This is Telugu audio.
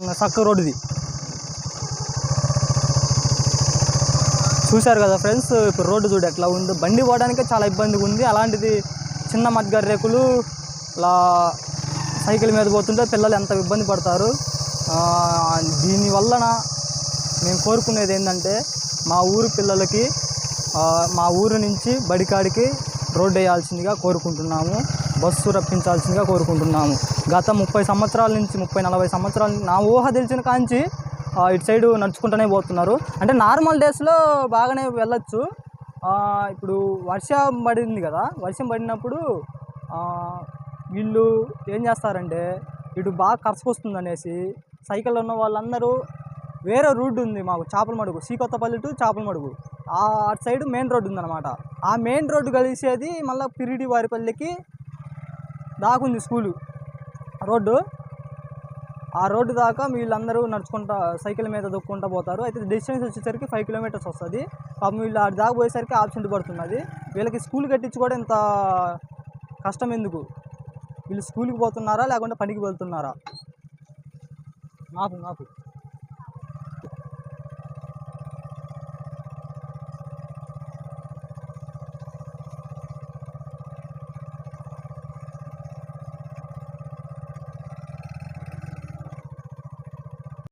చక్క రోడ్డుది. చూశారు కదా ఫ్రెండ్స్ ఇప్పుడు రోడ్డు చూడు ఎట్లా ఉందో. బండి పోవడానికే చాలా ఇబ్బందిగా ఉంది. అలాంటిది చిన్న మధ్యగారి రేకులు ఇలా సైకిల్ మీద పోతుంటే పిల్లలు ఎంత ఇబ్బంది పడతారు. ఆ, మేము కోరుకునేది ఏంటంటే మా ఊరు పిల్లలకి మా ఊరు నుంచి బడికాడికి రోడ్డు వేయాల్సిందిగా కోరుకుంటున్నాము. బస్సు రప్పించాల్సిందిగా కోరుకుంటున్నాము. గత ముప్పై సంవత్సరాల నుంచి ముప్పై నలభై సంవత్సరాల నుంచి నా ఊహ తెలిసిన కాంచి ఇటు సైడు నడుచుకుంటూనే పోతున్నారు. అంటే నార్మల్ డేస్లో బాగానే వెళ్ళొచ్చు. ఇప్పుడు వర్షం పడింది కదా వర్షం పడినప్పుడు వీళ్ళు ఏం చేస్తారంటే ఇటు బాగా కరసుకొస్తుంది అనేసి సైకిల్ ఉన్న వాళ్ళందరూ వేరే రూట్ ఉంది మాకు చేపల మడుగు శ్రీకొత్తపల్లి టు చేపల మడుగు. ఆ అటు సైడ్ మెయిన్ రోడ్డు ఉందన్నమాట. ఆ మెయిన్ రోడ్డు కలిసేది మళ్ళీ పిరిడి వారిపల్లికి దాకుంది స్కూలు. రోడ్డు. ఆ రోడ్డు దాకా వీళ్ళందరూ నడుచుకుంటా సైకిల్ మీద దొక్కుంటా పోతారు. అయితే డిస్టెన్స్ వచ్చేసరికి ఫైవ్ కిలోమీటర్స్ వస్తుంది. పాపం వీళ్ళు ఆడి దాకా పోయేసరికి ఆబ్సెంట్ పడుతున్నది. వీళ్ళకి స్కూల్ కట్టించి కూడా ఇంత కష్టం ఎందుకు? వీళ్ళు స్కూల్కి పోతున్నారా లేకుంటే పనికి వెళ్తున్నారా? నాకు నాకు.